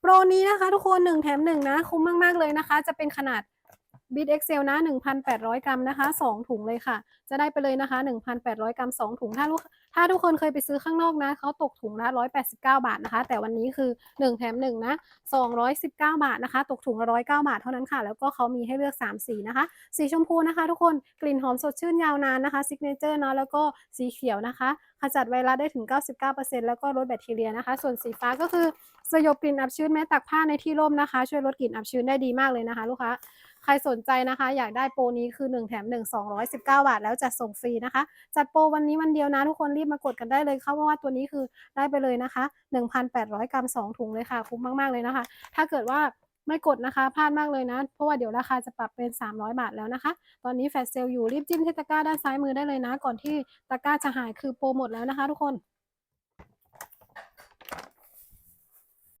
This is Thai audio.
โปรนี้นะคะ ทุกคน1แถม1นะคุ้มมากๆเลยนะคะ จะเป็นขนาด บิทเอ็กเซลนะ 1,800 กรัมนะคะ 2 ถุงเลยค่ะ จะได้ไปเลยนะคะ 1,800 กรัม 2 ถุง ถ้าลูกถ้าทุกคนเคยไปซื้อข้างนอกนะเขาตกถุงละ 189 บาทนะคะ แต่วันนี้คือ 1 แถม 1 นะ 219 บาทนะคะ ตกถุงละ 109 บาทเท่านั้นค่ะ แล้วก็เขามีให้เลือก 3 สีนะคะ สีชมพูนะคะ ทุกคนกลิ่นหอมสดชื่นยาวนานนะคะซิกเนเจอร์เนาะแล้วก็สีเขียวนะคะขจัดไวรัสได้ถึง 99%แล้วก็ลดแบคทีเรียนะคะ ส่วนสีฟ้าก็คือสยบกลิ่นอับชื้นแม้ตักผ้าในที่ร่มนะคะ ช่วยลดกลิ่นอับชื้นได้ดีมากเลยนะคะ ลูกค้า รสนใจนะคะ อยากได้โปรนี้คือ 1 แถม 1 219 บาท แล้วจัดส่งฟรีนะคะ จัดโปรวันนี้วันเดียวนะ ทุกคนรีบมากดกันได้เลยค่ะเพราะว่าตัวนี้คือได้ไปเลยนะคะ 1,800 กรัม 2 ถุงเลยค่ะ คุ้มมากๆเลยนะคะ ถ้าเกิดว่าไม่กดนะคะพลาดมากเลยนะ เพราะว่าเดี๋ยวราคาจะปรับเป็น 300 บาทแล้วนะคะ ตอนนี้แฟลชเซลล์อยู่รีบจิ้มที่ตะกร้าด้านซ้ายมือได้เลยนะ ก่อนที่ตะกร้าจะหายคือโปรหมดแล้วนะคะ ทุกคน